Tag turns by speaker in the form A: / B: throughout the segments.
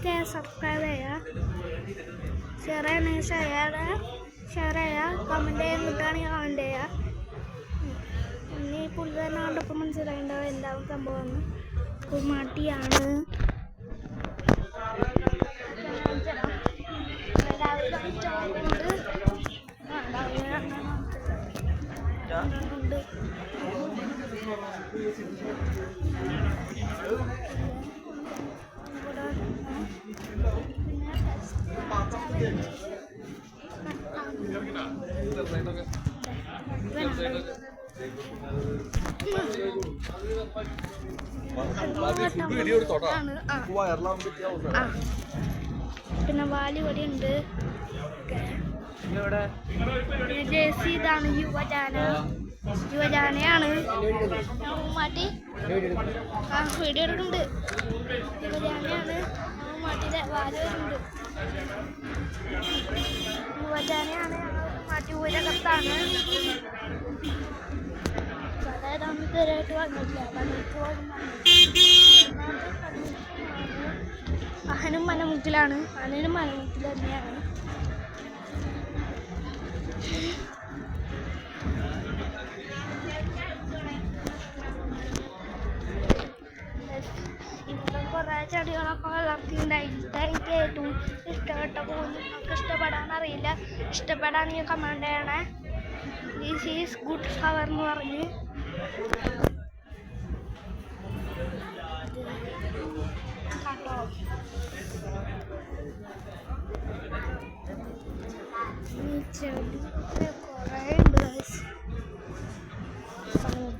A: ഒക്കെ സബ്സ്ക്രൈബ് ചെയ്യുക ഷെയർ ചെയ്യണമെങ്കിൽ ഷെയർ ഷെയർ ചെയ്യുക കമന്റ് ചെയ്യാൻ കിട്ടുകയാണെങ്കിൽ കമന്റ് ചെയ്യുക. ഇനി പുള്ളി തന്നെ കണ്ടപ്പോൾ മനസ്സിലായിട്ടുണ്ടാവും എന്താവും സംഭവം കുമാട്ടിയാണ് രാവിലെ പിന്നെ വാലി ഇവിടെ ഉണ്ട് ജേഴ്സി ഇതാണ് യുവജാന യുവജാനയാണ് മാട്ടി ആ വീഡിയോ എടുക്കുന്നുണ്ട് യുവജാനയാണ് മാട്ടിയുടെ വാല വരുന്നുണ്ട് യുവജാനയാണ് മാറ്റി ഊരകത്താണ് അതായത് അന്ന് വന്നിട്ടില്ല അഹനും മനമുക്കിലാണ് അനനും മനമുക്കിൽ തന്നെയാണ്. ഇവിടെ കുറേ ചെടികളൊക്കെ വളർത്തിയിട്ടുണ്ടായിട്ട് എനിക്ക് ഏറ്റവും ഇഷ്ടപ്പെട്ട പൂ നിങ്ങൾക്ക് ഇഷ്ടപ്പെടാൻ അറിയില്ല ഇഷ്ടപ്പെടാണെങ്കിൽ കമന്റ് ചെയ്യണേ. ദിസ് ഈസ് ഗുഡ് ഫ്ലവർ എന്ന് പറഞ്ഞ്. കണ്ടോ ചെടി കുറേ ഉണ്ട് guys.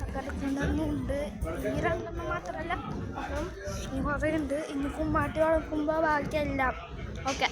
A: തക്കരച്ചുണ്ടുണ്ട് ഈ രണ്ടെണ്ണം മാത്രമല്ല അപ്പം ഇനി കുറേ ഉണ്ട്. ഇനി ബാക്കിയെല്ലാം. ഓക്കെ.